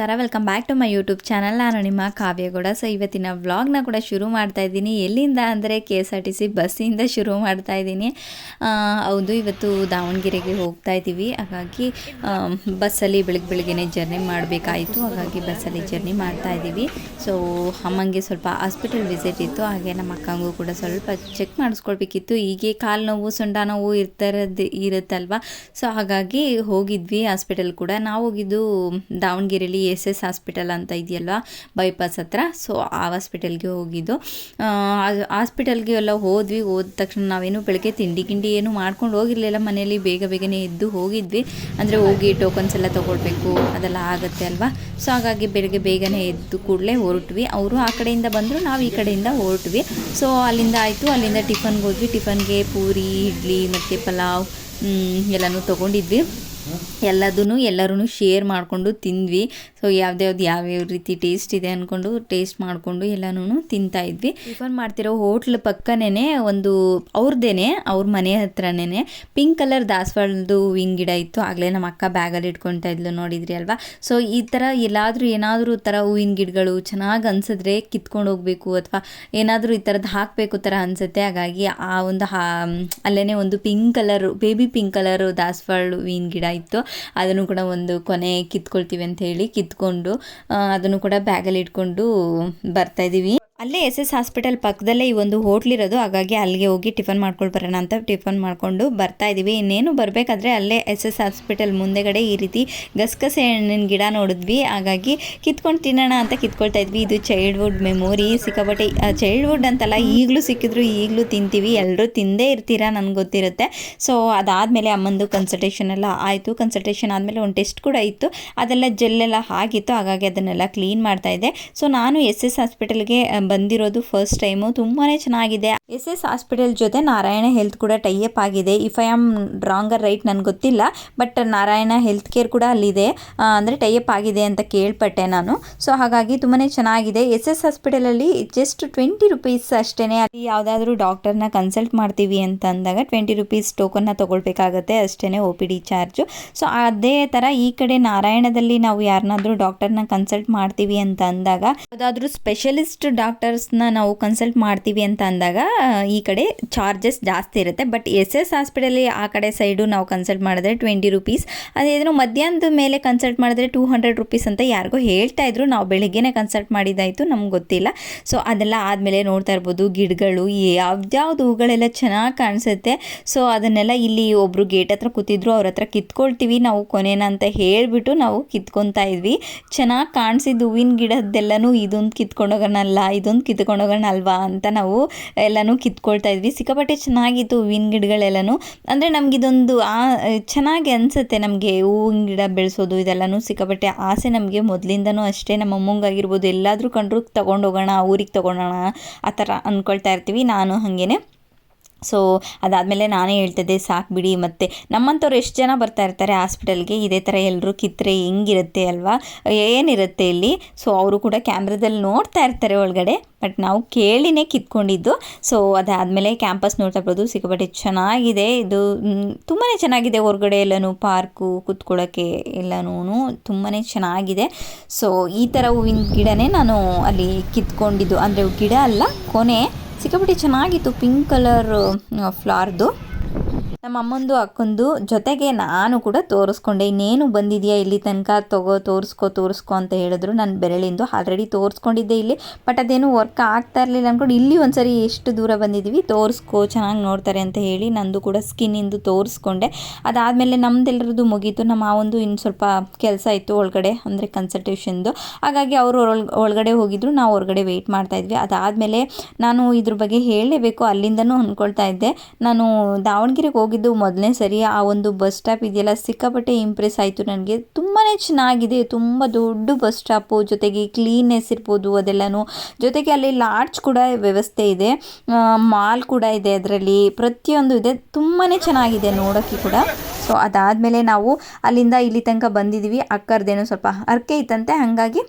ನಮಸ್ಕಾರ. Welcome back to my YouTube channel ನಾನು ನಿಮ್ಮ ಕಾವ್ಯಗೌಡ. ಸೊ ಇವತ್ತಿನ ವ್ಲಾಗ್ನ ಕೂಡ ಶುರು ಮಾಡ್ತಾ ಇದ್ದೀನಿ. ಎಲ್ಲಿಂದ ಅಂದರೆ K S R T C ಬಸ್ಸಿಂದ ಶುರು ಮಾಡ್ತಾ ಇದ್ದೀನಿ. ಹೌದು, ಇವತ್ತು ದಾವಣಗೆರೆಗೆ ಹೋಗ್ತಾ ಇದ್ದೀವಿ. ಹಾಗಾಗಿ ಬಸ್ಸಲ್ಲಿ ಬೆಳಗ್ಗೆ ಬೆಳಗ್ಗೆನೇ ಜರ್ನಿ ಮಾಡಬೇಕಾಯಿತು. ಹಾಗಾಗಿ ಬಸ್ಸಲ್ಲಿ ಜರ್ನಿ ಮಾಡ್ತಾ ಇದ್ದೀವಿ. ಸೊ ಅಮ್ಮಂಗೆ ಸ್ವಲ್ಪ ಹಾಸ್ಪಿಟಲ್ ವಿಸಿಟ್ ಇತ್ತು. ಹಾಗೆ ನಮ್ಮ ಅಕ್ಕಂಗೂ ಕೂಡ ಸ್ವಲ್ಪ ಚೆಕ್ ಮಾಡಿಸ್ಕೊಳ್ಬೇಕಿತ್ತು. ಹೀಗೆ ಕಾಲು ನೋವು ಸೊಂಟ ನೋವು ಇರ್ತಾರದ್ದು ಇರುತ್ತಲ್ವ? ಸೊ ಹಾಗಾಗಿ ಹೋಗಿದ್ವಿ ಹಾಸ್ಪಿಟಲ್ ಕೂಡ. ನಾವು ಹೋಗಿದ್ದು ದಾವಣಗೆರೆಯಲ್ಲಿ ಎಸ್ ಎಸ್ ಹಾಸ್ಪಿಟಲ್ ಅಂತ ಇದೆಯಲ್ವ? ಬೈಪಾಸ್ ಹತ್ರ. ಸೊ ಆ ಹಾಸ್ಪಿಟಲ್ಗೆ ಹೋಗಿದ್ದು. ಹಾಸ್ಪಿಟಲ್ಗೆ ಎಲ್ಲ ಹೋದ್ವಿ. ಹೋದ ತಕ್ಷಣ ನಾವೇನು ಬೆಳಗ್ಗೆ ತಿಂಡಿ ಗಿಂಡಿ ಏನು ಮಾಡ್ಕೊಂಡು ಹೋಗಿರಲಿಲ್ಲ. ಮನೆಯಲ್ಲಿ ಬೇಗ ಬೇಗನೆ ಎದ್ದು ಹೋಗಿದ್ವಿ. ಅಂದರೆ ಹೋಗಿ ಟೋಕನ್ಸ್ ಎಲ್ಲ ತೊಗೊಳ್ಬೇಕು. ಅದೆಲ್ಲ ಆಗುತ್ತೆ ಅಲ್ವಾ? ಸೊ ಹಾಗಾಗಿ ಬೆಳಗ್ಗೆ ಬೇಗನೆ ಎದ್ದು ಕೂಡಲೇ ಹೊರಟ್ವಿ. ಅವರು ಆ ಕಡೆಯಿಂದ ಬಂದರು, ನಾವು ಈ ಕಡೆಯಿಂದ ಹೊರಟ್ವಿ. ಸೊ ಅಲ್ಲಿಂದ ಆಯಿತು. ಅಲ್ಲಿಂದ ಟಿಫನ್ಗೆ ಹೋದ್ವಿ. ಟಿಫನ್ಗೆ ಪೂರಿ, ಇಡ್ಲಿ, ಮತ್ತು ಪಲಾವ್ ಎಲ್ಲನೂ ತೊಗೊಂಡಿದ್ವಿ. ಎಲ್ಲದೂ ಎಲ್ಲರೂ ಶೇರ್ ಮಾಡಿಕೊಂಡು ತಿಂದ್ವಿ. ಸೊ ಯಾವ್ದ್ಯಾವ್ದು ಯಾವ್ಯಾವ ರೀತಿ ಟೇಸ್ಟ್ ಇದೆ ಅಂದ್ಕೊಂಡು ಟೇಸ್ಟ್ ಮಾಡಿಕೊಂಡು ಎಲ್ಲನೂ ತಿಂತಾ ಇದ್ವಿ. ಟಿಫನ್ ಮಾಡ್ತಿರೋ ಹೋಟ್ಲ್ ಪಕ್ಕನೇ ಒಂದು ಅವ್ರದ್ದೇನೆ ಅವ್ರ ಮನೆ ಹತ್ರನೇ ಪಿಂಕ್ ಕಲರ್ ದಾಸವಾಳದ್ದು ವಿಂಗ್ ಗಿಡ ಇತ್ತು. ಆಗಲೇ ನಮ್ಮ ಅಕ್ಕ ಬ್ಯಾಗಲ್ಲಿ ಇಟ್ಕೊಳ್ತಾ ಇದ್ಲು ನೋಡಿದ್ರಿ ಅಲ್ವಾ? ಸೊ ಈ ಥರ ಎಲ್ಲಾದರೂ ಏನಾದರೂ ಥರ ಹೂವಿನ ಗಿಡಗಳು ಚೆನ್ನಾಗಿ ಅನ್ಸಿದ್ರೆ ಕಿತ್ಕೊಂಡು ಹೋಗಬೇಕು ಅಥವಾ ಏನಾದರೂ ಈ ಥರದ್ದು ಹಾಕಬೇಕು ಥರ ಅನಿಸುತ್ತೆ. ಹಾಗಾಗಿ ಆ ಒಂದು ಹಾ ಅಲ್ಲೇ ಒಂದು pink colour baby pink colour ದಾಸವಾಳ ಹೂವಿನ ಗಿಡ ಇತ್ತು ಅದನ್ನು ಕೂಡ ಒಂದು ಕೊನೆ ಕಿತ್ಕೊಳ್ತೀವಿ ಅಂತ ಹೇಳಿ ಕಿತ್ಕೊಂಡು ಅದನ್ನು ಕೂಡ ಬ್ಯಾಗಲ್ಲಿ ಇಟ್ಕೊಂಡು ಬರ್ತಾ ಇದ್ದೀವಿ ಅಲ್ಲೇ ಎಸ್ ಎಸ್ ಹಾಸ್ಪಿಟಲ್ ಪಕ್ಕದಲ್ಲೇ ಈ ಒಂದು ಹೋಟ್ಲ್ ಇರೋದು. ಹಾಗಾಗಿ ಅಲ್ಲಿಗೆ ಹೋಗಿ ಟಿಫನ್ ಮಾಡ್ಕೊಂಡು ಬರೋಣ ಅಂತ ಟಿಫನ್ ಮಾಡಿಕೊಂಡು ಬರ್ತಾ ಇದ್ದೀವಿ ಇನ್ನೇನು ಬರಬೇಕಾದ್ರೆ ಅಲ್ಲೇ ಎಸ್ ಎಸ್ ಹಾಸ್ಪಿಟಲ್ ಮುಂದೆಗಡೆ ಈ ರೀತಿ ಗಸಗಸೆ ಹಣ್ಣಿನ ಗಿಡ ನೋಡಿದ್ವಿ. ಹಾಗಾಗಿ ಕಿತ್ಕೊಂಡು ತಿನ್ನೋಣ ಅಂತ ಕಿತ್ಕೊಳ್ತಾ ಇದ್ವಿ. ಇದು ಚೈಲ್ಡ್ಹುಡ್ ಮೆಮೊರಿ ಸಿಕ್ಕಾಪಟ್ಟೆ ಚೈಲ್ಡ್ಹುಡ್ ಅಂತಲ್ಲ, ಈಗಲೂ ಸಿಕ್ಕಿದ್ರು, ಈಗಲೂ ತಿಂತೀವಿ. ಎಲ್ಲರೂ ತಿಂದೇ ಇರ್ತೀರಾ ನನಗೆ ಗೊತ್ತಿರುತ್ತೆ. ಸೊ ಅದಾದಮೇಲೆ ಅಮ್ಮಂದು ಕನ್ಸಲ್ಟೇಷನ್ ಎಲ್ಲ ಆಯಿತು. ಕನ್ಸಲ್ಟೇಷನ್ ಆದಮೇಲೆ ಒಂದು ಟೆಸ್ಟ್ ಕೂಡ ಇತ್ತು. ಅದೆಲ್ಲ ಜೆಲ್ಲೆಲ್ಲ ಆಗಿತ್ತು ಹಾಗಾಗಿ ಅದನ್ನೆಲ್ಲ ಕ್ಲೀನ್ ಮಾಡ್ತಾ ಇದ್ದೆ. ಸೊ ನಾನು ಎಸ್ ಎಸ್ ಹಾಸ್ಪಿಟಲ್ಗೆ ಬಂದಿರೋದು ಫಸ್ಟ್ ಟೈಮು ತುಂಬಾ ಚೆನ್ನಾಗಿದೆ. ಎಸ್ ಎಸ್ ಹಾಸ್ಪಿಟಲ್ ಜೊತೆ ನಾರಾಯಣ ಹೆಲ್ತ್ ಕೂಡ ಟೈಅಪ್ ಆಗಿದೆ. If I am wrong or right ನನಗೆ ಗೊತ್ತಿಲ್ಲ ಬಟ್ ನಾರಾಯಣ ಹೆಲ್ತ್ ಕೇರ್ ಕೂಡ ಅಲ್ಲಿದೆ. ಅಂದರೆ ಟೈಅಪ್ ಆಗಿದೆ ಅಂತ ಕೇಳ್ಪಟ್ಟೆ ನಾನು. ಸೊ ಹಾಗಾಗಿ ತುಂಬಾ ಚೆನ್ನಾಗಿದೆ. ಎಸ್ ಎಸ್ ಹಾಸ್ಪಿಟಲಲ್ಲಿ ಜಸ್ಟ್ ಟ್ವೆಂಟಿ ರುಪೀಸ್ ಅಷ್ಟೇ ಅಲ್ಲಿ ಯಾವುದಾದ್ರೂ ಡಾಕ್ಟರ್ನ ಕನ್ಸಲ್ಟ್ ಮಾಡ್ತೀವಿ ಅಂತ ಅಂದಾಗ ಟ್ವೆಂಟಿ ರುಪೀಸ್ ಟೋಕನ್ನ ತೊಗೊಳ್ಬೇಕಾಗತ್ತೆ. ಅಷ್ಟೇ O P D charge so ಅದೇ ಥರ ಈ ಕಡೆ ನಾರಾಯಣದಲ್ಲಿ ನಾವು ಯಾರನ್ನಾದ್ರೂ ಡಾಕ್ಟರ್ನ ಕನ್ಸಲ್ಟ್ ಮಾಡ್ತೀವಿ ಅಂತ ಅಂದಾಗ, ಯಾವುದಾದ್ರೂ ಸ್ಪೆಷಲಿಸ್ಟ್ ಡಾಕ್ಟರ್ಸ್ನ ನಾವು ಕನ್ಸಲ್ಟ್ ಮಾಡ್ತೀವಿ ಅಂತ ಅಂದಾಗ ಈ ಕಡೆ ಚಾರ್ಜಸ್ ಜಾಸ್ತಿ ಇರುತ್ತೆ. ಬಟ್ ಎಸ್ ಎಸ್ ಹಾಸ್ಪಿಟಲಿ ಆ ಕಡೆ ಸೈಡು ನಾವು ಕನ್ಸಲ್ಟ್ ಮಾಡಿದ್ರೆ ಟ್ವೆಂಟಿ ರುಪೀಸ್ ಅದೇನೋ ಮಧ್ಯಾಹ್ನದ ಮೇಲೆ ಕನ್ಸಲ್ಟ್ ಮಾಡಿದ್ರೆ ಟೂ ಹಂಡ್ರೆಡ್ ರುಪೀಸ್ ಅಂತ ಯಾರಿಗೋ ಹೇಳ್ತಾ ಇದ್ರು. ನಾವು ಬೆಳಿಗ್ಗೆನೇ ಕನ್ಸಲ್ಟ್ ಮಾಡಿದ್ದಾಯಿತು ನಮ್ಗೆ ಗೊತ್ತಿಲ್ಲ. ಸೊ ಅದೆಲ್ಲ ಆದಮೇಲೆ ನೋಡ್ತಾ ಇರ್ಬೋದು, ಗಿಡಗಳು ಯಾವ್ದಾವ್ದು ಹೂಗಳೆಲ್ಲ ಚೆನ್ನಾಗಿ ಕಾಣಿಸುತ್ತೆ. ಸೊ ಅದನ್ನೆಲ್ಲ ಇಲ್ಲಿ ಒಬ್ಬರು ಗೇಟ್ ಹತ್ರ ಕೂತಿದ್ರು, ಅವ್ರ ಹತ್ರ ಕಿತ್ಕೊಳ್ತೀವಿ. ನಾವು ಕೊನೆನ ಅಂತ ಹೇಳಿಬಿಟ್ಟು ನಾವು ಕಿತ್ಕೊತಾ ಇದ್ವಿ. ಚೆನ್ನಾಗಿ ಕಾಣಿಸಿದ ಹೂವಿನ ಗಿಡದ್ದೆಲ್ಲನೂ ಇದೊಂದು ಕಿತ್ಕೊಂಡೋಗೋಣಲ್ಲ ಇದೊಂದು ಕಿತ್ಕೊಂಡೋಗೋಣ ಅಲ್ವಾ ಅಂತ ನಾವು ಎಲ್ಲನೂ ಕಿತ್ಕೊಳ್ತಾ ಇದ್ವಿ. ಸಿಕ್ಕಾಪಟ್ಟೆ ಚೆನ್ನಾಗಿತ್ತು ಹೂವಿನ ಗಿಡಗಳೆಲ್ಲನೂ. ಅಂದರೆ ನಮಗಿದೊಂದು ಆ ಚೆನ್ನಾಗಿ ಅನಿಸುತ್ತೆ ನಮಗೆ ಹೂವಿನ ಗಿಡ ಬೆಳೆಸೋದು, ಇದೆಲ್ಲನೂ ಸಿಕ್ಕಾಪಟ್ಟೆ ಆಸೆ ನಮಗೆ ಮೊದಲಿಂದನೂ ಅಷ್ಟೇ. ನಮ್ಮ ಅಮ್ಮಂಗಾಗಿರ್ಬೋದು ಎಲ್ಲಾದರೂ ಕಂಡ್ರು ತೊಗೊಂಡೋಗೋಣ ಊರಿಗೆ ತೊಗೊಳೋಣ ಆ ಥರ ಅಂದ್ಕೊಳ್ತಾ ಇರ್ತೀವಿ. ನಾನು ಹಾಗೇನೆ. ಸೊ ಅದಾದಮೇಲೆ ನಾನೇ ಹೇಳ್ತಿದ್ದೆ, ಸಾಕು ಬಿಡಿ. ಮತ್ತು ನಮ್ಮಂಥವ್ರು ಎಷ್ಟು ಜನ ಬರ್ತಾ ಇರ್ತಾರೆ ಹಾಸ್ಪಿಟಲ್ಗೆ, ಇದೇ ಥರ ಎಲ್ಲರೂ ಕಿತ್ತರೆ ಹೆಂಗಿರುತ್ತೆ ಅಲ್ವಾ? ಏನಿರುತ್ತೆ ಇಲ್ಲಿ? ಸೊ ಅವರು ಕೂಡ ಕ್ಯಾಮ್ರಾದಲ್ಲಿ ನೋಡ್ತಾ ಇರ್ತಾರೆ ಒಳಗಡೆ, ಬಟ್ ನಾವು ಕೇಳಿನೇ ಕಿತ್ಕೊಂಡಿದ್ದು. ಸೊ ಅದಾದಮೇಲೆ ಕ್ಯಾಂಪಸ್ ನೋಡ್ತಾ ಬರೋದು ಸಿಕ್ಕಾಪಟ್ಟೆ ಚೆನ್ನಾಗಿದೆ. ಇದು ತುಂಬಾ ಚೆನ್ನಾಗಿದೆ ಹೊರಗಡೆ ಎಲ್ಲನೂ, ಪಾರ್ಕು ಕೂತ್ಕೊಳ್ಳೋಕ್ಕೆ ಎಲ್ಲನೂ ತುಂಬಾ ಚೆನ್ನಾಗಿದೆ. ಸೊ ಈ ಥರ ಹೂವಿನ ಗಿಡನೇ ನಾನು ಅಲ್ಲಿ ಕಿತ್ಕೊಂಡಿದ್ದು. ಅಂದರೆ ಗಿಡ ಅಲ್ಲ, ಕೊನೆ. ಸಿಕ್ಕಾಪಟ್ಟೆ ಚೆನ್ನಾಗಿತ್ತು ಪಿಂಕ್ ಕಲರ್ ಫ್ಲಾರ್ದು. ನಮ್ಮ ಅಮ್ಮಂದು ಅಕ್ಕಂದು ಜೊತೆಗೆ ನಾನು ಕೂಡ ತೋರಿಸ್ಕೊಂಡೆ. ಇನ್ನೇನು ಬಂದಿದೆಯಾ ಇಲ್ಲಿ ತನಕ? ತಗೋ, ತೋರಿಸ್ಕೋ, ತೋರಿಸ್ಕೊ ಅಂತ ಹೇಳಿದ್ರು. ನಾನು ಬೆರಳಿಂದು ಆಲ್ರೆಡಿ ತೋರಿಸ್ಕೊಂಡಿದ್ದೆ ಇಲ್ಲಿ. ಬಟ್ ಅದೇನು ವರ್ಕ್ ಆಗ್ತಾ ಇರಲಿಲ್ಲ ಅಂದ್ಕೊಂಡು ಇಲ್ಲಿ ಒಂದ್ಸರಿ ಎಷ್ಟು ದೂರ ಬಂದಿದ್ದೀವಿ? ತೋರಿಸ್ಕೊ, ಚೆನ್ನಾಗಿ ನೋಡ್ತಾರೆ ಅಂತ ಹೇಳಿ ನಂದು ಕೂಡ ಸ್ಕಿನ್ನಿಂದು ತೋರಿಸ್ಕೊಂಡೆ. ಅದಾದಮೇಲೆ ನಮ್ದೆಲ್ಲರದ್ದು ಮುಗೀತು. ನಮ್ಮ ಮಾವಂದು ಇನ್ನು ಸ್ವಲ್ಪ ಕೆಲಸ ಇತ್ತು ಒಳಗಡೆ, ಅಂದರೆ ಕನ್ಸಲ್ಟೇಷನ್ದು ಹಾಗಾಗಿ ಅವರು ಒಳ್ ಒಳಗಡೆ ಹೋಗಿದ್ರು. ನಾವು ಹೊರಗಡೆ ವೆಯ್ಟ್ ಮಾಡ್ತಾ ಇದ್ವಿ. ಅದಾದಮೇಲೆ ನಾನು ಇದ್ರ ಬಗ್ಗೆ ಹೇಳಲೇಬೇಕು. ಅಲ್ಲಿಂದನೂ ಅಂದ್ಕೊಳ್ತಾ ಇದ್ದೆ. ನಾನು ದಾವಣಗೆರೆಗೆ ಹೋಗಿದ್ದು ಮೊದಲನೇ ಸರಿ. ಆ ಒಂದು ಬಸ್ ಸ್ಟಾಪ್ ಇದೆಯಲ್ಲ, ಸಿಕ್ಕಾಪಟ್ಟೆ ಇಂಪ್ರೆಸ್ ಆಯಿತು ನನಗೆ. ತುಂಬಾ ಚೆನ್ನಾಗಿದೆ, ತುಂಬ ದೊಡ್ಡ ಬಸ್ ಸ್ಟಾಪು, ಜೊತೆಗೆ ಕ್ಲೀನ್ನೆಸ್ ಇರ್ಬೋದು ಅದೆಲ್ಲನೂ. ಜೊತೆಗೆ ಅಲ್ಲಿ ಲಾಡ್ಜ್ ಕೂಡ ವ್ಯವಸ್ಥೆ ಇದೆ. ಮಾಲ್ ಕೂಡ ಇದೆ ಅದರಲ್ಲಿ. ಪ್ರತಿಯೊಂದು ಇದೆ. ತುಂಬಾ ಚೆನ್ನಾಗಿದೆ ನೋಡೋಕ್ಕೆ ಕೂಡ. ಸೊ ಅದಾದಮೇಲೆ ನಾವು ಅಲ್ಲಿಂದ ಇಲ್ಲಿ ತನಕ ಬಂದಿದ್ದೀವಿ. ಅಕ್ಕರ್ದೇನೋ ಸ್ವಲ್ಪ ಅರ್ಕೆ ಇತ್ತಂತೆ, ಹಾಗಾಗಿ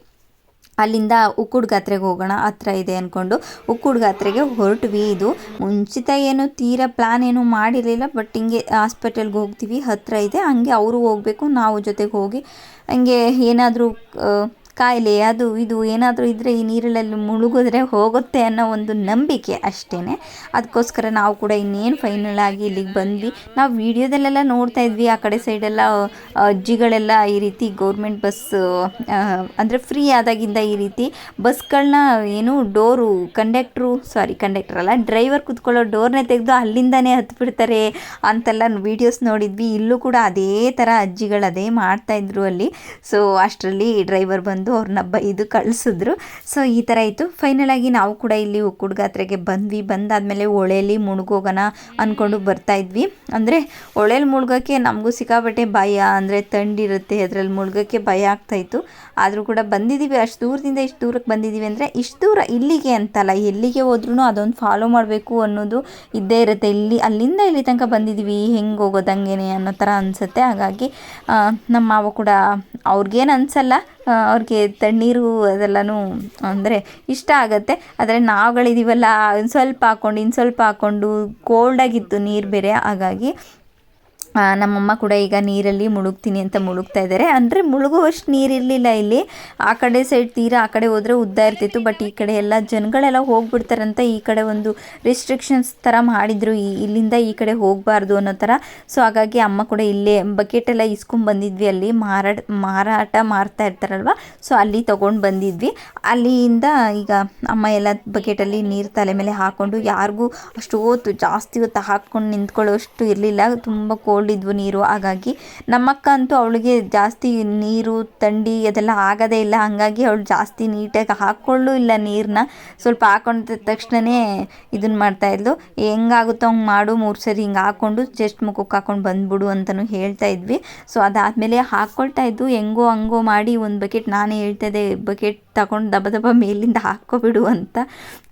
ಅಲ್ಲಿಂದ ಉಕ್ಕುಡ್ ಗಾತ್ರೆಗೆ ಹೋಗೋಣ, ಹತ್ರ ಇದೆ ಅಂದ್ಕೊಂಡು ಉಕ್ಕುಡ್ ಗಾತ್ರೆಗೆ ಹೊರಟ್ವಿ ಇದು. ಮುಂಚಿತ ಏನು ತೀರಾ ಪ್ಲ್ಯಾನ್ ಏನು ಮಾಡಿರಲಿಲ್ಲ ಬಟ್ ಹಿಂಗೆ ಹಾಸ್ಪಿಟಲ್ಗೆ ಹೋಗ್ತೀವಿ ಹತ್ತಿರ ಇದೆ, ಹಂಗೆ ಅವರು ಹೋಗಬೇಕು, ನಾವು ಜೊತೆಗೆ ಹೋಗಿ, ಹಂಗೆ ಏನಾದರೂ ಕಾಯಿಲೆ, ಅದು ಇದು ಏನಾದರೂ ಇದ್ದರೆ ಈ ನೀರಲ್ಲಿ ಮುಳುಗಿದ್ರೆ ಹೋಗುತ್ತೆ ಅನ್ನೋ ಒಂದು ನಂಬಿಕೆ ಅಷ್ಟೇ ಅದಕ್ಕೋಸ್ಕರ ನಾವು ಕೂಡ ಇನ್ನೇನು ಫೈನಲ್ ಆಗಿ ಇಲ್ಲಿಗೆ ಬಂದ್ವಿ. ನಾವು ವೀಡಿಯೋದಲ್ಲೆಲ್ಲ ನೋಡ್ತಾ ಇದ್ವಿ. ಆ ಕಡೆ ಸೈಡೆಲ್ಲ ಅಜ್ಜಿಗಳೆಲ್ಲ ಈ ರೀತಿ ಗೌರ್ಮೆಂಟ್ ಬಸ್ ಅಂದರೆ ಫ್ರೀ ಆದಾಗಿಂದ ಈ ರೀತಿ ಬಸ್ಗಳನ್ನ ಏನು ಡೋರು ಕಂಡಕ್ಟ್ರು ಸಾರಿ ಕಂಡಕ್ಟರ್ ಅಲ್ಲ ಡ್ರೈವರ್ ಕುತ್ಕೊಳ್ಳೋ ಡೋರ್ನೇ ತೆಗೆದು ಅಲ್ಲಿಂದನೇ ಹತ್ಬಿಡ್ತಾರೆ ಅಂತೆಲ್ಲ ವೀಡಿಯೋಸ್ ನೋಡಿದ್ವಿ. ಇಲ್ಲೂ ಕೂಡ ಅದೇ ಥರ ಅಜ್ಜಿಗಳು ಅದೇ ಮಾಡ್ತಾಯಿದ್ರು ಅಲ್ಲಿ. ಸೊ ಅಷ್ಟರಲ್ಲಿ ಡ್ರೈವರ್ ಬಂದು ಅವ್ರನ್ನ ಬೈದು ಕಳಿಸಿದ್ರು. ಸೊ ಈ ಥರ ಇತ್ತು ಫೈನಲ್ ಆಗಿ ನಾವು ಕೂಡ ಇಲ್ಲಿ ಉಕ್ಕುಡ್ ಗಾತ್ರೆಗೆ ಬಂದ್ವಿ. ಬಂದಾದಮೇಲೆ ಹೊಳೆಯಲ್ಲಿ ಮುಳುಗೋಗೋಣ ಅಂದ್ಕೊಂಡು ಬರ್ತಾ ಇದ್ವಿ. ಅಂದರೆ ಹೊಳೇಲಿ ಮುಳುಗೋಕ್ಕೆ ನಮಗೂ ಸಿಕ್ಕಾಪಟ್ಟೆ ಭಯ. ಅಂದರೆ ತಂಡಿರುತ್ತೆ ಅದರಲ್ಲಿ ಮುಳುಗೋಕ್ಕೆ ಭಯ ಆಗ್ತಾಯಿತ್ತು ಆದರೂ ಕೂಡ ಬಂದಿದ್ದೀವಿ ಅಷ್ಟು ದೂರದಿಂದ ಇಷ್ಟು ದೂರಕ್ಕೆ ಬಂದಿದ್ದೀವಿ ಅಂದರೆ ಇಷ್ಟು ದೂರ ಇಲ್ಲಿಗೆ ಅಂತಲ್ಲ, ಎಲ್ಲಿಗೆ ಹೋದ್ರೂ ಅದೊಂದು ಫಾಲೋ ಮಾಡಬೇಕು ಅನ್ನೋದು ಇದ್ದೇ ಇರುತ್ತೆ. ಇಲ್ಲಿ, ಅಲ್ಲಿಂದ ಇಲ್ಲಿ ತನಕ ಬಂದಿದ್ದೀವಿ ಹೆಂಗೆ ಹೋಗೋದಂಗೇನೆ ಅನ್ನೋ ಥರ ಅನಿಸುತ್ತೆ. ಹಾಗಾಗಿ ನಮ್ಮ ಮಾವ ಕೂಡ ಅವ್ರಿಗೇನು ಅನಿಸಲ್ಲ ಅವ್ರಿಗೆ ತಣ್ಣೀರು ಅದೆಲ್ಲನೂ ಅಂದರೆ ಇಷ್ಟ ಆಗುತ್ತೆ. ಆದರೆ ನಾವುಗಳಿದ್ದೀವಲ್ಲ ಒಂದು ಸ್ವಲ್ಪ ಹಾಕ್ಕೊಂಡು ಇನ್ನು ಸ್ವಲ್ಪ ಹಾಕ್ಕೊಂಡು ಕೋಲ್ಡಾಗಿತ್ತು ನೀರು ಬೇರೆ. ಹಾಗಾಗಿ ನಮ್ಮಮ್ಮ ಕೂಡ ಈಗ ನೀರಲ್ಲಿ ಮುಳುಗ್ತೀನಿ ಅಂತ ಮುಳುಗ್ತಾ ಇದ್ದಾರೆ. ಅಂದರೆ ಮುಳುಗುವಷ್ಟು ನೀರಿರಲಿಲ್ಲ ಇಲ್ಲಿ. ಆ ಕಡೆ ಸೈಡ್ ತೀರಾ ಆ ಕಡೆ ಹೋದರೆ ಉದ್ದ ಇರ್ತಿತ್ತು ಬಟ್ ಈ ಕಡೆ ಎಲ್ಲ ಜನಗಳೆಲ್ಲ ಹೋಗ್ಬಿಡ್ತಾರಂತ ಈ ಕಡೆ ಒಂದು ರಿಸ್ಟ್ರಿಕ್ಷನ್ಸ್ ಥರ ಮಾಡಿದರು. ಈ, ಇಲ್ಲಿಂದ ಈ ಕಡೆ ಹೋಗಬಾರ್ದು ಅನ್ನೋ ಥರ ಸೊ ಹಾಗಾಗಿ ಅಮ್ಮ ಕೂಡ ಇಲ್ಲೇ ಬಕೆಟೆಲ್ಲ ಇಸ್ಕೊಂಡು ಬಂದಿದ್ವಿ ಅಲ್ಲಿ. ಮಾರಾಟ ಮಾರಾಟ ಮಾರ್ತಾ ಇರ್ತಾರಲ್ವ? ಸೊ ಅಲ್ಲಿ ತೊಗೊಂಡು ಬಂದಿದ್ವಿ. ಅಲ್ಲಿಯಿಂದ ಈಗ ಅಮ್ಮ ಎಲ್ಲ ಬಕೆಟಲ್ಲಿ ನೀರು ತಲೆ ಮೇಲೆ ಹಾಕ್ಕೊಂಡು ಯಾರಿಗೂ ಅಷ್ಟು ಹೊತ್ತು ಜಾಸ್ತಿ ಹೊತ್ತು ಹಾಕ್ಕೊಂಡು ನಿಂತ್ಕೊಳ್ಳೋಷ್ಟು ಇರಲಿಲ್ಲ. ತುಂಬ ಕೋಲ್ಡ್ ಕೋಲ್ಡ್ ಇದ್ವು ನೀರು. ಹಾಗಾಗಿ ನಮ್ಮಕ್ಕ ಅಂತೂ ಅವಳಿಗೆ ಜಾಸ್ತಿ ನೀರು ಥಂಡಿ ಅದೆಲ್ಲ ಆಗೋದೇ ಇಲ್ಲ. ಹಾಗಾಗಿ ಅವಳು ಜಾಸ್ತಿ ನೀಟಾಗಿ ಹಾಕ್ಕೊಳ್ಳೂ ಇಲ್ಲ ನೀರನ್ನ ಸ್ವಲ್ಪ ಹಾಕೊಂಡ ತಕ್ಷಣವೇ ಇದನ್ನು ಮಾಡ್ತಾಯಿದ್ಲು ಹೆಂಗಾಗುತ್ತೋ ಹಂಗೆ ಮಾಡು, ಮೂರು ಸರಿ ಹಿಂಗೆ ಹಾಕ್ಕೊಂಡು ಜಸ್ಟ್ ಮುಖಕ್ಕೆ ಹಾಕ್ಕೊಂಡು ಬಂದ್ಬಿಡು ಅಂತಲೂ ಹೇಳ್ತಾ ಇದ್ವಿ. ಸೊ ಅದಾದಮೇಲೆ ಹಾಕ್ಕೊಳ್ತಾ ಇದ್ದು ಹೆಂಗೋ ಹಂಗೋ ಮಾಡಿ ಒಂದು ಬಕೆಟ್, ನಾನೇ ಹೇಳ್ತಾಯಿದ್ದೆ ಬಕೆಟ್ ತಗೊಂಡು ದಬ ದಬ ಮೇಲಿಂದ ಹಾಕ್ಕೊಬಿಡು ಅಂತ.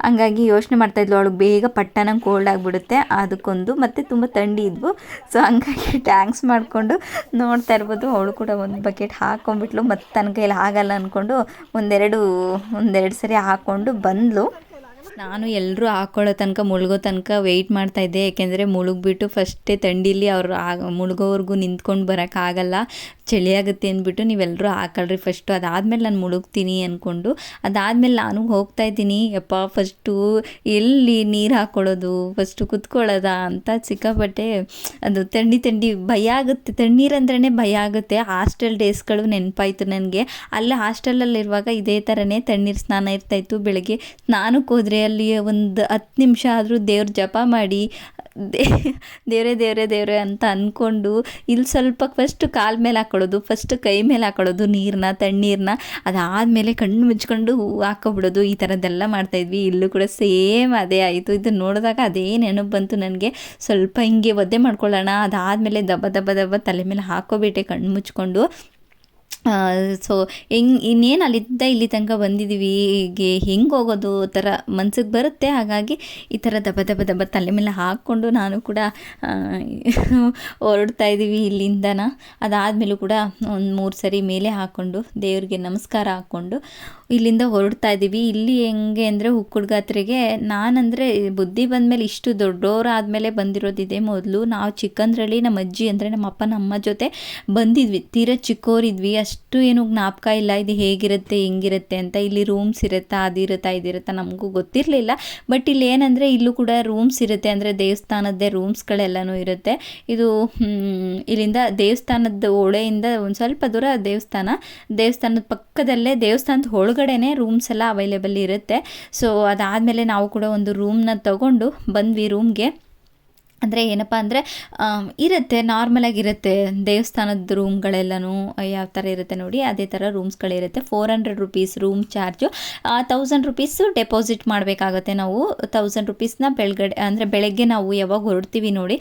ಹಂಗಾಗಿ ಯೋಚನೆ ಮಾಡ್ತಾಯಿದ್ಲು ಅವಳಿಗೆ ಬೇಗ ಪಟ್ಟನಂಗೆ ಕೋಲ್ಡ್ ಆಗಿಬಿಡುತ್ತೆ. ಅದಕ್ಕೊಂದು. ಮತ್ತು ತುಂಬ ಥಂಡಿ ಇದ್ವು. ಸೊ ಹಂಗಾಗಿ ಟ್ಯಾಂಕ್ಸ್ ಮಾಡಿಕೊಂಡು ನೋಡ್ತಾ ಇರ್ಬೋದು. ಅವಳು ಕೂಡ ಒಂದು ಬಕೆಟ್ ಹಾಕ್ಕೊಂಬಿಟ್ಲು ಮತ್ತು ತನ್ನ ಕೈಯಲ್ಲಿ ಆಗಲ್ಲ ಅಂದ್ಕೊಂಡು ಒಂದೆರಡು ಒಂದೆರಡು ಸರಿ ಹಾಕ್ಕೊಂಡು ಬಂದಳು ನಾನು ಎಲ್ಲರೂ ಹಾಕ್ಕೊಳ್ಳೋ ತನಕ, ಮುಳುಗೋ ತನಕ ವೆಯ್ಟ್ ಮಾಡ್ತಾಯಿದ್ದೆ ಯಾಕೆಂದರೆ ಮುಳುಗ್ಬಿಟ್ಟು ಫಸ್ಟೇ ಥಂಡಿಲಿ ಅವರು ಆ, ಮುಳುಗೋವರೆಗೂ ನಿಂತ್ಕೊಂಡು ಬರೋಕ್ಕಾಗಲ್ಲ ಚಳಿ ಆಗುತ್ತೆ ಅಂದ್ಬಿಟ್ಟು ನೀವೆಲ್ಲರೂ ಹಾಕೊಳ್ರಿ ಫಸ್ಟು ಅದಾದಮೇಲೆ ನಾನು ಮುಳುಗ್ತೀನಿ ಅಂದ್ಕೊಂಡು ಅದಾದಮೇಲೆ ನಾನು ಹೋಗ್ತಾ ಇದ್ದೀನಿ. ಯಪ್ಪ ಫಸ್ಟು ಎಲ್ಲಿ ನೀರು ಹಾಕ್ಕೊಳ್ಳೋದು ಫಸ್ಟು ಕುತ್ಕೊಳ್ಳೋದ ಅಂತ ಸಿಕ್ಕಾಪಟ್ಟೆ ಅದು ತಂಡಿ ತಂಡಿ ಭಯ ಆಗುತ್ತೆ. ತಣ್ಣೀರಂದ್ರೇ ಭಯ ಆಗುತ್ತೆ. ಹಾಸ್ಟೆಲ್ ಡೇಸ್ಗಳು ನೆನಪಾಯಿತು ನನಗೆ. ಅಲ್ಲಿ ಹಾಸ್ಟೆಲಲ್ಲಿರುವಾಗ ಇದೇ ಥರನೇ ತಣ್ಣೀರು ಸ್ನಾನ ಇರ್ತಾಯಿತ್ತು ಬೆಳಗ್ಗೆ ಸ್ನಾನಕ್ಕೆ ಹೋದರೆ ಅಲ್ಲಿ ಒಂದು ಹತ್ತು ನಿಮಿಷ ಆದರೂ ದೇವ್ರ ಜಪ ಮಾಡಿ, ದೇ, ದೇವರೇ ದೇವರೇ ದೇವರೇ ಅಂತ ಅಂದ್ಕೊಂಡು ಇಲ್ಲಿ ಸ್ವಲ್ಪ ಫಸ್ಟ್ ಕಾಲ ಮೇಲೆ ಹಾಕೊಳ್ಳೋದು ಫಸ್ಟ್ ಕೈ ಮೇಲೆ ಹಾಕೊಳ್ಳೋದು ನೀರನ್ನ ತಣ್ಣೀರನ್ನ ಅದಾದಮೇಲೆ ಕಣ್ಣು ಮುಚ್ಕೊಂಡು ಹೂ ಹಾಕೊಬಿಡೋದು, ಈ ಥರದ್ದೆಲ್ಲ ಮಾಡ್ತಾಯಿದ್ವಿ ಇಲ್ಲೂ ಕೂಡ ಸೇಮ್ ಅದೇ ಆಯಿತು. ಇದನ್ನು ನೋಡಿದಾಗ ಅದೇ ನೆನಪು ಬಂತು ನನಗೆ. ಸ್ವಲ್ಪ ಹಿಂಗೆ ಒದ್ದೆ ಮಾಡ್ಕೊಳ್ಳೋಣ, ಅದಾದಮೇಲೆ ದಬ್ಬ ದಬ್ಬ ದಬ್ಬ ತಲೆ ಮೇಲೆ ಹಾಕೋಬಿಟ್ಟೆ ಕಣ್ಣು ಮುಚ್ಕೊಂಡು. ಸೊ ಹೆಂಗ್ ಇನ್ನೇನು ಅಲ್ಲಿದ್ದ ಇಲ್ಲಿ ತನಕ ಬಂದಿದ್ದೀವಿ ಹೀಗೆ ಹೆಂಗೆ ಹೋಗೋದು ಥರ ಮನ್ಸಿಗೆ ಬರುತ್ತೆ. ಹಾಗಾಗಿ ಈ ಥರ ದಬ ದಬ ದಬ ತಲೆ ಮೇಲೆ ಹಾಕ್ಕೊಂಡು ನಾನು ಕೂಡ ಹೊರಡ್ತಾ ಇದ್ದೀವಿ ಇಲ್ಲಿಂದನ. ಅದಾದಮೇಲೂ ಕೂಡ ಒಂದು ಮೂರು ಸರಿ ಮೇಲೆ ಹಾಕ್ಕೊಂಡು, ದೇವ್ರಿಗೆ ನಮಸ್ಕಾರ ಹಾಕ್ಕೊಂಡು ಇಲ್ಲಿಂದ ಹೊರಡ್ತಾ ಇದ್ದೀವಿ ಇಲ್ಲಿ ಹೆಂಗೆ ಅಂದರೆ ಹುಕ್ಕುಡ್ಗಾತ್ರೆಗೆ ನಾನಂದರೆ ಬುದ್ಧಿ ಬಂದಮೇಲೆ ಇಷ್ಟು ದೊಡ್ಡವರಾದಮೇಲೆ ಬಂದಿರೋದಿದೆ ಮೊದಲು. ನಾವು ಚಿಕ್ಕಂದ್ರಲ್ಲಿ ನಮ್ಮ ಅಜ್ಜಿ ಅಂದರೆ ನಮ್ಮ ಅಪ್ಪ ನಮ್ಮ ಜೊತೆ ಬಂದಿದ್ವಿ. ತೀರ ಚಿಕ್ಕೋರಿದ್ವಿ. ಅಷ್ಟು ಏನು ಜ್ಞಾಪಕ ಇಲ್ಲ, ಇದು ಹೇಗಿರುತ್ತೆ, ಹೆಂಗಿರುತ್ತೆ ಅಂತ ಇಲ್ಲಿ ರೂಮ್ಸ್ ಇರುತ್ತಾ ಅದಿರುತ್ತಾ ಇದಿರುತ್ತಾ ನಮಗೂ ಗೊತ್ತಿರಲಿಲ್ಲ. ಬಟ್ ಇಲ್ಲಿ ಏನಂದರೆ ಇಲ್ಲೂ ಕೂಡ ರೂಮ್ಸ್ ಇರುತ್ತೆ ಅಂದರೆ ದೇವಸ್ಥಾನದ್ದೇ ರೂಮ್ಸ್ಗಳೆಲ್ಲನೂ ಇರುತ್ತೆ. ಇದು ಇಲ್ಲಿಂದ ದೇವಸ್ಥಾನದ ಹೊಳೆಯಿಂದ ಒಂದು ಸ್ವಲ್ಪ ದೂರ ದೇವಸ್ಥಾನ. ದೇವಸ್ಥಾನದ ಪಕ್ಕದಲ್ಲೇ, ದೇವಸ್ಥಾನದ ಒಳಗಡೆನೇ ರೂಮ್ಸ್ ಎಲ್ಲ ಅವೈಲೇಬಲ್ ಇರುತ್ತೆ. ಸೊ ಅದಾದಮೇಲೆ ನಾವು ಕೂಡ ಒಂದು ರೂಮ್ನ ತಗೊಂಡು ಬಂದ್ವಿ ರೂಮ್ಗೆ ಅಂದರೆ ಏನಪ್ಪ ಅಂದರೆ ಇರುತ್ತೆ ನಾರ್ಮಲಾಗಿರುತ್ತೆ ದೇವಸ್ಥಾನದ ರೂಮ್ಗಳೆಲ್ಲನೂ ಯಾವ ಥರ ಇರುತ್ತೆ ನೋಡಿ, ಅದೇ ಥರ ರೂಮ್ಸ್ಗಳಿರುತ್ತೆ four hundred rupees room charge thousand rupees deposit ಮಾಡಬೇಕಾಗತ್ತೆ ನಾವು. ತೌಸಂಡ್ ರುಪೀಸ್ನ ಬೆಳಗಡೆ, ಅಂದರೆ ಬೆಳಗ್ಗೆ ನಾವು ಯಾವಾಗ ಹೊರಡ್ತೀವಿ ನೋಡಿ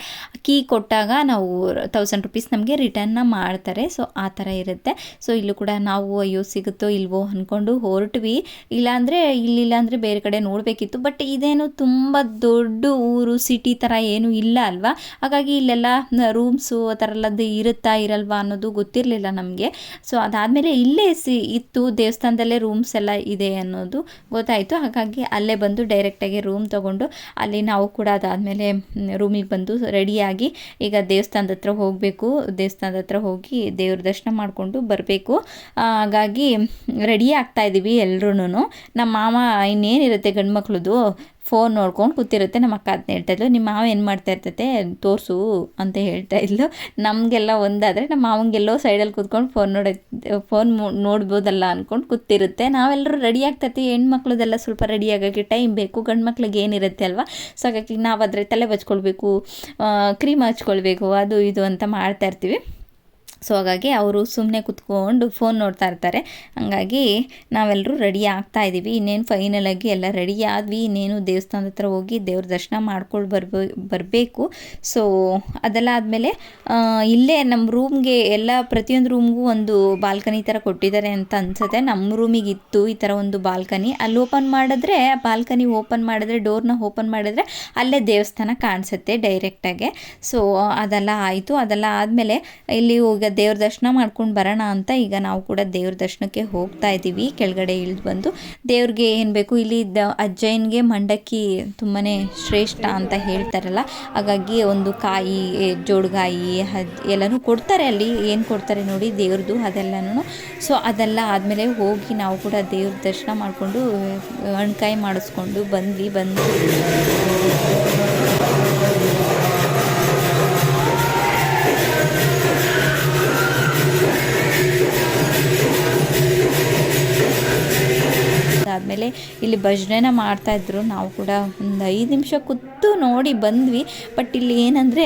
ಕೀ ಕೊಟ್ಟಾಗ ನಾವು ತೌಸಂಡ್ ರುಪೀಸ್ ನಮಗೆ ರಿಟರ್ನ್ನ ಮಾಡ್ತಾರೆ. ಸೊ ಆ ಥರ ಇರುತ್ತೆ. ಸೊ ಇಲ್ಲೂ ಕೂಡ ನಾವು ಅಯ್ಯೋ ಸಿಗುತ್ತೋ ಇಲ್ವೋ ಅಂದ್ಕೊಂಡು ಹೊರಟ್ವಿ. ಇಲ್ಲಾಂದರೆ ಇಲ್ಲಿಲ್ಲ ಅಂದರೆ ಬೇರೆ ಕಡೆ ನೋಡಬೇಕಿತ್ತು. ಬಟ್ ಇದೇನು ತುಂಬ ದೊಡ್ಡ ಊರು ಸಿಟಿ ಥರ ಏನು ಇಲ್ಲ. ಇಲ್ಲ ಅಲ್ವಾ? ಹಾಗಾಗಿ ಇಲ್ಲೆಲ್ಲ ರೂಮ್ಸು ಆ ಥರ ಎಲ್ಲದ್ದು ಇರುತ್ತಾ ಇರಲ್ವಾ ಅನ್ನೋದು ಗೊತ್ತಿರಲಿಲ್ಲ ನಮಗೆ. ಸೊ ಅದಾದಮೇಲೆ ಇಲ್ಲೇ ಸಿ, ಇತ್ತು, ದೇವಸ್ಥಾನದಲ್ಲೇ ರೂಮ್ಸ್ ಎಲ್ಲ ಇದೆ ಅನ್ನೋದು ಗೊತ್ತಾಯಿತು. ಹಾಗಾಗಿ ಅಲ್ಲೇ ಬಂದು ಡೈರೆಕ್ಟಾಗಿ ರೂಮ್ ತೊಗೊಂಡು ಅಲ್ಲಿ ನಾವು ಕೂಡ ಅದಾದಮೇಲೆ ರೂಮಿಗೆ ಬಂದು ರೆಡಿಯಾಗಿ ಈಗ ದೇವಸ್ಥಾನದ ಹತ್ರ ಹೋಗಬೇಕು. ದೇವಸ್ಥಾನದ ಹತ್ರ ಹೋಗಿ ದೇವ್ರ ದರ್ಶನ ಮಾಡಿಕೊಂಡು ಬರಬೇಕು. ಹಾಗಾಗಿ ರೆಡಿ ಆಗ್ತಾ ಇದ್ದೀವಿ ಎಲ್ರೂ ನಮ್ಮ ಮಾಮ ಇನ್ನೇನಿರುತ್ತೆ ಗಂಡು ಮಕ್ಳದು ಫೋನ್ ನೋಡ್ಕೊಂಡು ಕೂತಿರುತ್ತೆ ನಮ್ಮ ಅಕ್ಕ ಅದನ್ನ ಹೇಳ್ತಾ ಇದ್ಲು ನಿಮ್ಮ ಮಾವ ಏನು ಮಾಡ್ತಾ ಇರ್ತೈತೆ? ತೋರಿಸು ಅಂತ ಹೇಳ್ತಾ ಇದ್ಲು. ನಮಗೆಲ್ಲ ಒಂದಾದರೆ ನಮ್ಮ ಮಾವಂಗೆಲ್ಲೋ ಸೈಡಲ್ಲಿ ಕೂತ್ಕೊಂಡು ಫೋನ್ ನೋಡ ಫೋನ್ ನೋಡ್ಬೋದಲ್ಲ ಅಂದ್ಕೊಂಡು ಕೂತಿರುತ್ತೆ. ನಾವೆಲ್ಲರೂ ರೆಡಿ ಆಗ್ತೈತಿ. ಹೆಣ್ಮಕ್ಳದೆಲ್ಲ ಸ್ವಲ್ಪ ರೆಡಿ ಆಗೋಕ್ಕೆ ಟೈಮ್ ಬೇಕು. ಗಂಡು ಮಕ್ಳಿಗೆ ಏನಿರುತ್ತೆ ಅಲ್ವಾ? ಸೊ ಹಾಗಾಗಿ ನಾವು ಅದ್ರ ತಲೆ ಬಚ್ಕೊಳ್ಬೇಕು. ಕ್ರೀಮ್ ಹಚ್ಕೊಳ್ಬೇಕು. ಅದು, ಇದು ಅಂತ ಮಾಡ್ತಾ ಇರ್ತೀವಿ. ಸೊ ಹಾಗಾಗಿ ಅವರು ಸುಮ್ಮನೆ ಕುತ್ಕೊಂಡು ಫೋನ್ ನೋಡ್ತಾ ಇರ್ತಾರೆ. ಹಾಗಾಗಿ ನಾವೆಲ್ಲರೂ ರೆಡಿ ಆಗ್ತಾ ಇದ್ದೀವಿ ಇನ್ನೇನು ಫೈನಲಾಗಿ ಎಲ್ಲ ರೆಡಿ ಆದ್ವಿ. ಇನ್ನೇನು ದೇವಸ್ಥಾನದ ಹತ್ರ ಹೋಗಿ ದೇವ್ರ ದರ್ಶನ ಮಾಡ್ಕೊಂಡು ಬರ್ಬೇ, ಬರಬೇಕು. ಸೊ ಅದೆಲ್ಲ ಆದಮೇಲೆ ಇಲ್ಲೇ ನಮ್ಮ ರೂಮ್ಗೆ ಎಲ್ಲ ಪ್ರತಿಯೊಂದು ರೂಮ್ಗೂ ಒಂದು ಬಾಲ್ಕನಿ ಥರ ಕೊಟ್ಟಿದ್ದಾರೆ ಅಂತ ಅನ್ಸುತ್ತೆ. ನಮ್ಮ ರೂಮಿಗೆ ಇತ್ತು ಈ ಥರ ಒಂದು ಬಾಲ್ಕನಿ ಅಲ್ಲಿ ಓಪನ್ ಮಾಡಿದ್ರೆ ಬಾಲ್ಕನಿ ಓಪನ್ ಮಾಡಿದ್ರೆ ಡೋರ್ನ ಓಪನ್ ಮಾಡಿದ್ರೆ ಅಲ್ಲೇ ದೇವಸ್ಥಾನ ಕಾಣಿಸುತ್ತೆ ಡೈರೆಕ್ಟಾಗೆ ಸೊ ಅದೆಲ್ಲ ಆಯಿತು. ಅದೆಲ್ಲ ಆದಮೇಲೆ ಇಲ್ಲಿ ಹೋಗಿ ದೇವ್ರ ದರ್ಶನ ಮಾಡ್ಕೊಂಡು ಬರೋಣ ಅಂತ ಈಗ ನಾವು ಕೂಡ ದೇವ್ರ ದರ್ಶನಕ್ಕೆ ಹೋಗ್ತಾ ಇದ್ದೀವಿ. ಕೆಳಗಡೆ ಇಳಿದು ಬಂದು ದೇವ್ರಿಗೆ ಏನು ಬೇಕು? ಇಲ್ಲಿ ದ ಅಜ್ಜಯ್ಯನಿಗೆ ಮಂಡಕ್ಕಿ ತುಂಬಾ ಶ್ರೇಷ್ಠ ಅಂತ ಹೇಳ್ತಾರಲ್ಲ. ಹಾಗಾಗಿ ಒಂದು ಕಾಯಿ ಜೋಡ್ಗಾಯಿ ಎಲ್ಲನೂ ಕೊಡ್ತಾರೆ ಅಲ್ಲಿ. ಏನು ಕೊಡ್ತಾರೆ ನೋಡಿ ದೇವ್ರದ್ದು ಅದೆಲ್ಲನೂ ಸೊ ಅದೆಲ್ಲ ಆದಮೇಲೆ ಹೋಗಿ ನಾವು ಕೂಡ ದೇವ್ರ ದರ್ಶನ ಮಾಡಿಕೊಂಡು ಅಣ್ಕಾಯಿ ಮಾಡಿಸ್ಕೊಂಡು ಬಂದ್ವಿ. ಬಂದು ಆದಮೇಲೆ ಇಲ್ಲಿ ಭಜನೆನ ಮಾಡ್ತಾಯಿದ್ರು ನಾವು ಕೂಡ ಒಂದು ಐದು ನಿಮಿಷ ಕೂತು ನೋಡಿ ಬಂದ್ವಿ. ಬಟ್ ಇಲ್ಲಿ ಏನಂದರೆ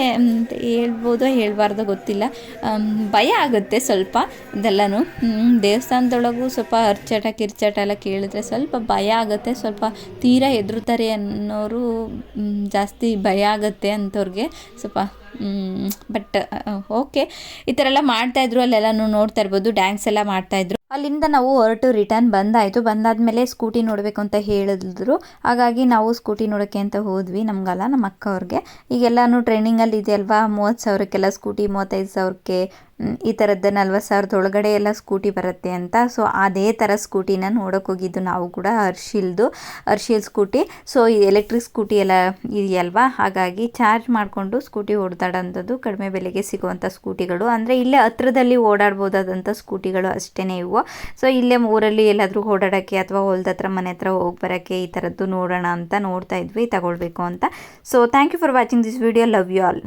ಹೇಳ್ಬೋದು ಹೇಳ್ಬಾರ್ದೋ ಗೊತ್ತಿಲ್ಲ. ಭಯ ಆಗುತ್ತೆ ಸ್ವಲ್ಪ ಇದೆಲ್ಲನೂ ದೇವಸ್ಥಾನದೊಳಗೂ ಸ್ವಲ್ಪ ಅರ್ಚಾಟ, ಕಿರ್ಚಾಟ ಎಲ್ಲ ಕೇಳಿದ್ರೆ ಸ್ವಲ್ಪ ಭಯ ಆಗುತ್ತೆ. ಸ್ವಲ್ಪ ತೀರಾ ಹೆದರುತ್ತಾರೆ ಅನ್ನೋರು ಜಾಸ್ತಿ ಭಯ ಆಗುತ್ತೆ ಅಂಥವ್ರಿಗೆ ಸ್ವಲ್ಪ ಬಟ್ ಓಕೆ ಈ ಥರ ಎಲ್ಲ ಮಾಡ್ತಾಯಿದ್ರು ಅಲ್ಲೆಲ್ಲಾನು ನೋಡ್ತಾ ಇರ್ಬೋದು ಡ್ಯಾನ್ಸ್ ಎಲ್ಲ ಮಾಡ್ತಾಯಿದ್ರು ಅಲ್ಲಿಂದ ನಾವು ಹೊರಟು ರಿಟರ್ನ್ ಬಂದಾಯಿತು. ಬಂದಾದಮೇಲೆ ಸ್ಕೂಟಿ ನೋಡಬೇಕು ಅಂತ ಹೇಳಿದ್ರು. ಹಾಗಾಗಿ ನಾವು ಸ್ಕೂಟಿ ನೋಡೋಕ್ಕೆ ಅಂತ ಹೋದ್ವಿ, ನಮಗಲ್ಲ ನಮ್ಮ ಅಕ್ಕ ಅವ್ರಿಗೆ. ಈಗೆಲ್ಲನೂ ಟ್ರೈನಿಂಗಲ್ಲಿ ಇದೆಯಲ್ವಾ? ಮೂವತ್ತು ಸಾವಿರಕ್ಕೆಲ್ಲ ಸ್ಕೂಟಿ ಮೂವತ್ತೈದು ಸಾವಿರಕ್ಕೆ ಈ ಥರದ್ದು ನಲ್ವತ್ತು ಸಾವಿರದ ಒಳಗಡೆ ಎಲ್ಲ ಸ್ಕೂಟಿ ಬರುತ್ತೆ ಅಂತ. ಸೊ ಅದೇ ಥರ ಸ್ಕೂಟಿನ ನೋಡೋಕೆ ಹೋಗಿದ್ದು ನಾವು ಕೂಡ ಹರ್ಷಿಲ್ದು ಹರ್ಷಿಲ್ ಸ್ಕೂಟಿ. ಸೊ ಈ ಎಲೆಕ್ಟ್ರಿಕ್ ಸ್ಕೂಟಿ ಎಲ್ಲ ಇದೆಯಲ್ವಾ? ಹಾಗಾಗಿ ಚಾರ್ಜ್ ಮಾಡಿಕೊಂಡು ಸ್ಕೂಟಿ ಓಡಾಡೋಂಥದ್ದು ಕಡಿಮೆ ಬೆಲೆಗೆ ಸಿಗುವಂಥ ಸ್ಕೂಟಿಗಳು. ಅಂದರೆ ಇಲ್ಲೇ ಹತ್ರದಲ್ಲಿ ಓಡಾಡ್ಬೋದಾದಂಥ ಸ್ಕೂಟಿಗಳು ಅಷ್ಟೇ ಇವು. ಸೊ ಇಲ್ಲೇ ಊರಲ್ಲಿ ಎಲ್ಲಾದರೂ ಓಡಾಡೋಕ್ಕೆ ಅಥವಾ ಹೊಲ್ದ ಹತ್ರ ಮನೆ ಹತ್ರ ಹೋಗಿ ಬರೋಕ್ಕೆ ಈ ಥರದ್ದು ನೋಡೋಣ ಅಂತ ನೋಡ್ತಾ ಇದ್ವಿ. ತಗೊಳ್ಬೇಕು ಅಂತ. So thank you for watching this video love you all